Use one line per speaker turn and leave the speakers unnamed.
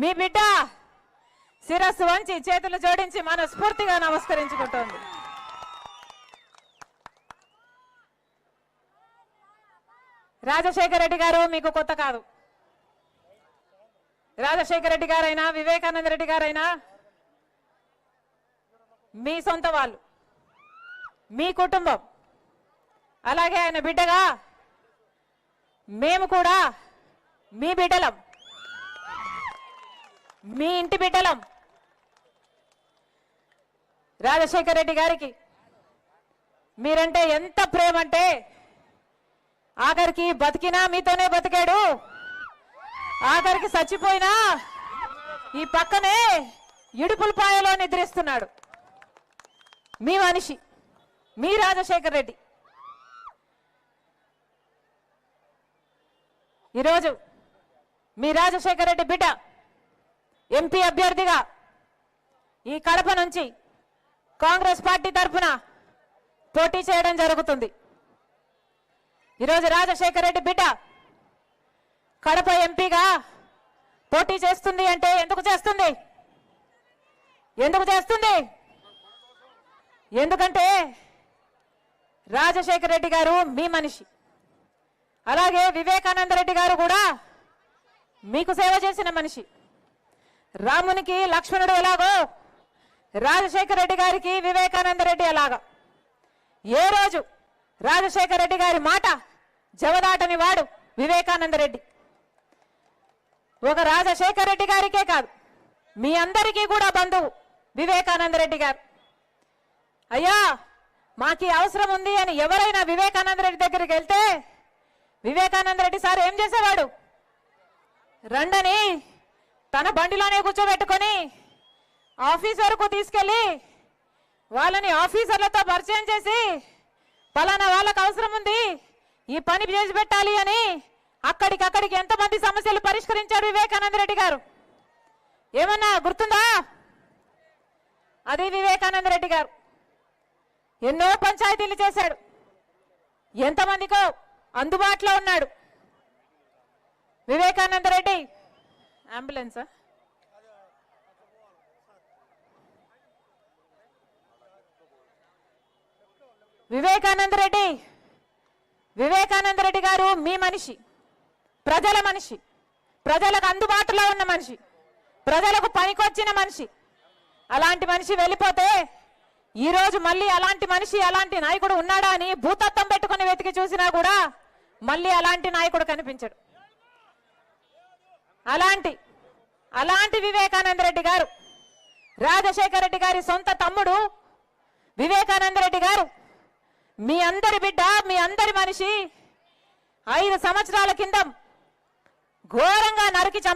మీ బిడ్డ శిరస్సు వంచి చేతులు జోడించి మనస్ఫూర్తిగా నమస్కరించుకుంటోంది. రాజశేఖర రెడ్డి గారు మీకు కొత్త కాదు. రాజశేఖర రెడ్డి గారైనా వివేకానంద రెడ్డి గారైనా మీ సొంత వాళ్ళు మీ కుటుంబం అలాగే ఆయన బిడ్డగా మేము కూడా మీ బిడ్డలం. మీ ఇంటి బిడ్డలం. రాజశేఖర రెడ్డి గారికి మీరంటే ఎంత ప్రేమ అంటే ఆఖరికి బతికినా మీతోనే బతికాడు. ఆఖరికి చచ్చిపోయినా ఈ పక్కనే ఇడుపులపాయలో నిద్రిస్తున్నాడు. మీ మనిషి మీ రాజశేఖర్ రెడ్డి. ఈరోజు మీ రాజశేఖర్ రెడ్డి బిడ్డ ఎంపీ అభ్యర్థిగా ఈ కడప నుంచి కాంగ్రెస్ పార్టీ తరఫున పోటీ చేయడం జరుగుతుంది. ఈరోజు రాజశేఖర రెడ్డి బిడ్డ కడప ఎంపీగా పోటీ చేస్తుంది అంటే ఎందుకు చేస్తుంది? ఎందుకు చేస్తుంది? ఎందుకంటే రాజశేఖర రెడ్డి గారు మీ మనిషి. అలాగే వివేకానంద రెడ్డి గారు కూడా మీకు సేవ చేసిన మనిషి. రామునికి లక్ష్మణుడు ఎలాగో? రాజశేఖర రెడ్డి గారికి వివేకానంద రెడ్డి ఎలాగో? ఏ రోజు రాజశేఖర రెడ్డి గారి మాట జవదాటని వాడు వివేకానంద రెడ్డి? ఒక రాజశేఖర రెడ్డి గారికే కాదు మీ అందరికీ కూడా బంధువు వివేకానంద రెడ్డి గారు. అయ్యా మాకి అవసరం ఉంది అని ఎవరైనా వివేకానంద రెడ్డి దగ్గరికి వెళ్తే వివేకానంద రెడ్డి సార్ ఏం చేసేవాడు? రండని తన బండిలోనే కూర్చోబెట్టుకొని ఆఫీస్ వరకు తీసుకెళ్ళి వాళ్ళని ఆఫీసర్లతో పరిచయం చేసి పలానా వాళ్ళకు అవసరం ఉంది ఈ పని చేసి పెట్టాలి అని అక్కడికక్కడికి ఎంతమంది సమస్యలు పరిష్కరించాడు వివేకానంద రెడ్డి గారు? ఏమన్నా గుర్తుందా? అది వివేకానంద రెడ్డి గారు. ఎన్నో పంచాయతీలు చేశాడు. ఎంతమందికో అందుబాటులో ఉన్నాడు. వివేకానంద రెడ్డి అంబులెన్సా? వివేకానంద రెడ్డి వివేకానంద రెడ్డి గారు మీ మనిషి ప్రజల మనిషి ప్రజలకు అందుబాటులో ఉన్న మనిషి ప్రజలకు పనికొచ్చిన మనిషి. అలాంటి మనిషి వెళ్ళిపోతే ఈ రోజు మళ్ళీ అలాంటి మనిషి అలాంటి నాయకుడు ఉన్నాడా అని భూతత్వం పెట్టుకుని వెతికి చూసినా కూడా మళ్ళీ అలాంటి నాయకుడు కనిపించడు. అలాంటి అలాంటి వివేకానంద రెడ్డి గారు రాజశేఖర రెడ్డి గారి సొంత తమ్ముడు వివేకానంద రెడ్డి గారు మీ అందరి బిడ్డ మీ అందరి మనిషి ఐదు సంవత్సరాల కింద ఘోరంగా నరికి